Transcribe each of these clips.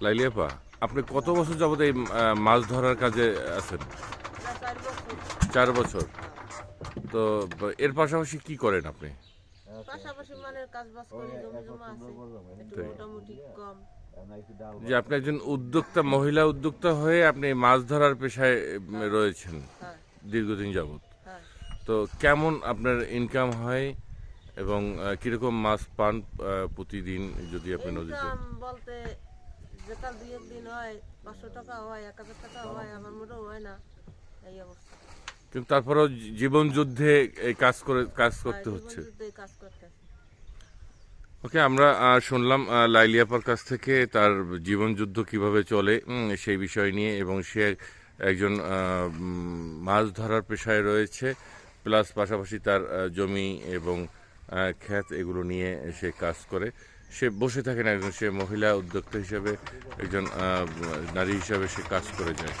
লাইলিয়াপা আপনি কত বছর যাবত এই মাছ ধরার কাজে আছেন? চার বছর। তো এর পাশাপাশি কি করেন আপনি? মানে যে আপনি একজন উদ্যোক্তা মহিলা উদ্যোক্তা হয়ে আপনি মাছ ধরার পেশায় রয়েছেন হ্যাঁ। দীর্ঘদিন যাবত। হ্যাঁ। তো কেমন আপনার ইনকাম হয় এবং কীরকম মাছ পান প্রতিদিন যদি আপনি নদীতে? বলতে যেটা দুই একদিন হয় পাঁচশো টাকা হয় এক হাজার টাকা হয় আমার মোটেও হয় না। এই অবস্থা। কিন্তু তারপরেও জীবন যুদ্ধে এই কাজ করে কাজ করতে হচ্ছে। কাজ করতে ওকে আমরা শুনলাম লাইলিয়াপার কাছ থেকে তার জীবন যুদ্ধ কীভাবে চলে সেই বিষয় নিয়ে এবং সে একজন মাছ ধরার পেশায় রয়েছে প্লাস পাশাপাশি তার জমি এবং ক্ষেত এগুলো নিয়ে সে কাজ করে। সে বসে থাকে না একজন সে মহিলা উদ্যোক্তা হিসাবে একজন নারী হিসাবে সে কাজ করে যায়।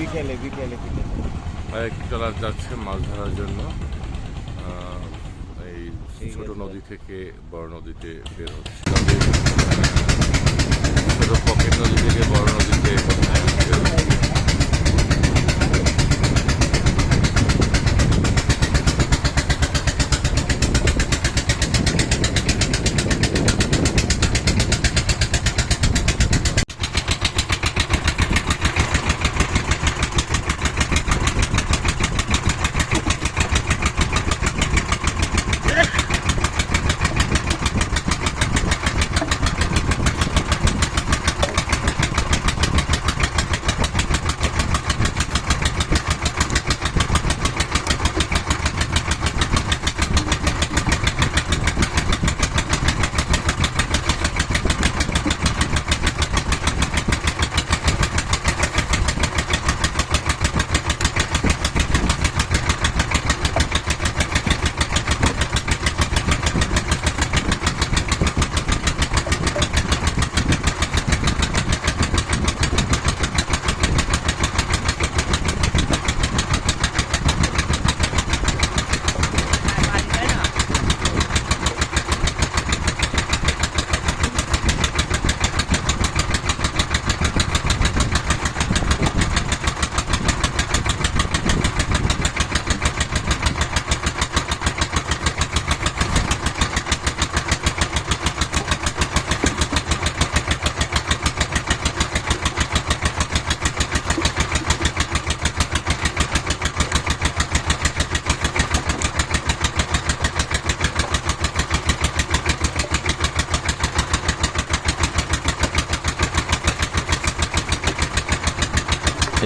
বিকেলে বিকেলে ট্রলার যাচ্ছে মাছ ধরার জন্য। এই ছোট নদী থেকে বড় নদীতে বের হচ্ছে।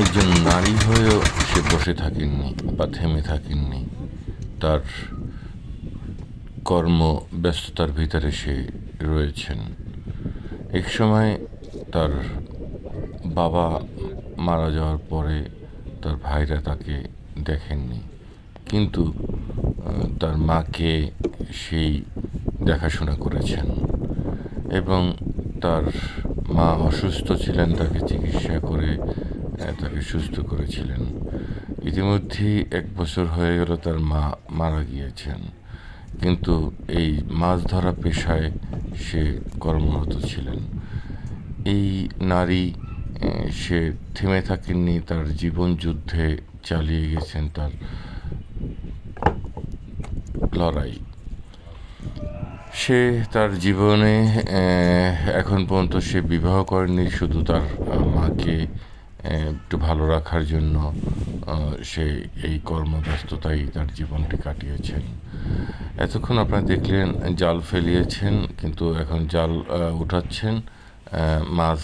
একজন নারী হয়েও সে বসে থাকেননি বা থেমে থাকেননি। তার কর্ম ব্যস্ততার ভিতরে সে রয়েছেন। এক সময় তার বাবা মারা যাওয়ার পরে তার ভাইরা তাকে দেখেননি। কিন্তু তার মাকে সেই দেখাশোনা করেছেন এবং তার মা অসুস্থ ছিলেন, তাকে চিকিৎসা করে তাকে সুস্থ করেছিলেন। ইতিমধ্যেই এক বছর হয়ে গেল তার মা মারা গিয়েছেন। কিন্তু এই মাছ ধরা পেশায় সে কর্মরত ছিলেন। এই নারী সে থেমে থাকেননি, তার জীবন যুদ্ধে চালিয়ে গেছেন তার লড়াই। সে তার জীবনে এখন পর্যন্ত সে বিবাহ করেনি, শুধু তার মাকে একটু ভালো রাখার জন্য সে এই কর্মব্যস্ততাই তার জীবনটি কাটিয়েছেন। এতক্ষণ আপনারা দেখলেন জাল ফেলিয়েছেন, কিন্তু এখন জাল উঠাচ্ছেন মাছ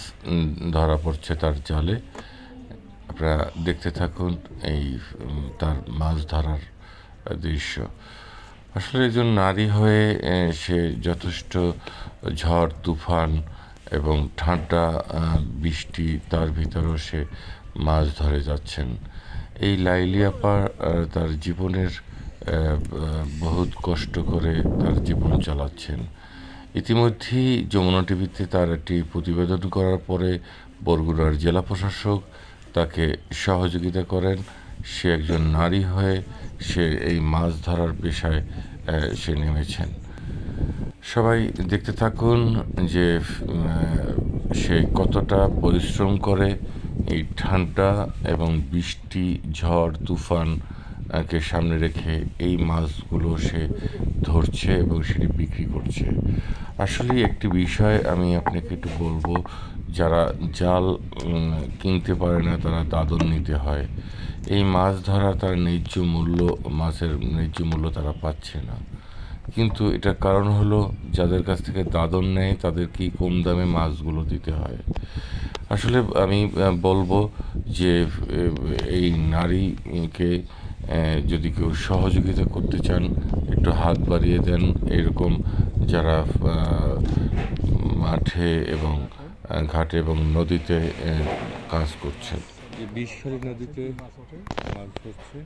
ধরা পড়ছে তার জালে। আপনারা দেখতে থাকুন এই তার মাছ ধরার দৃশ্য। আসলে একজন নারী হয়ে সে যথেষ্ট ঝড়, তুফান এবং ঠান্ডা বৃষ্টি, তার ভিতরেও সে মাছ ধরে যাচ্ছেন। এই লাইলিয়াপা তার জীবনের বহুত কষ্ট করে তার জীবন চালাচ্ছেন। ইতিমধ্যেই যমুনা টিভিতে তার একটি প্রতিবেদন করার পরে বরগুড়ার জেলা প্রশাসক তাকে সহযোগিতা করেন। সে একজন নারী হয়ে সে এই মাছ ধরার পেশায় সে নেমেছেন। সবাই দেখতে থাকুন যে সে কতটা পরিশ্রম করে এই ঠান্ডা এবং বৃষ্টি, ঝড়, তুফান কে সামনে রেখে এই মাছগুলো সে ধরছে এবং সেটি বিক্রি করছে। আসলে একটি বিষয় আমি আপনাকে একটু বলব, যারা জাল কিনতে পারে না, তারা দাদন নিতে হয়। এই মাছ ধরা তার ন্যায্য মূল্য, মাছের ন্যায্য মূল্য তারা পাচ্ছে না। কিন্তু এটার কারণ হলো যাদের কাছ থেকে দাদন নেয় তাদেরকেই কম দামে মাছগুলো দিতে হয়? আসলে আমি বলব যে এই নারীকে যদি কেউ সহযোগিতা করতে চান, একটু হাত বাড়িয়ে দেন। এরকম যারা মাঠে এবং ঘাটে এবং নদীতে কাজ করছে যে বিষখালী নদীতে মাছ ধরছে।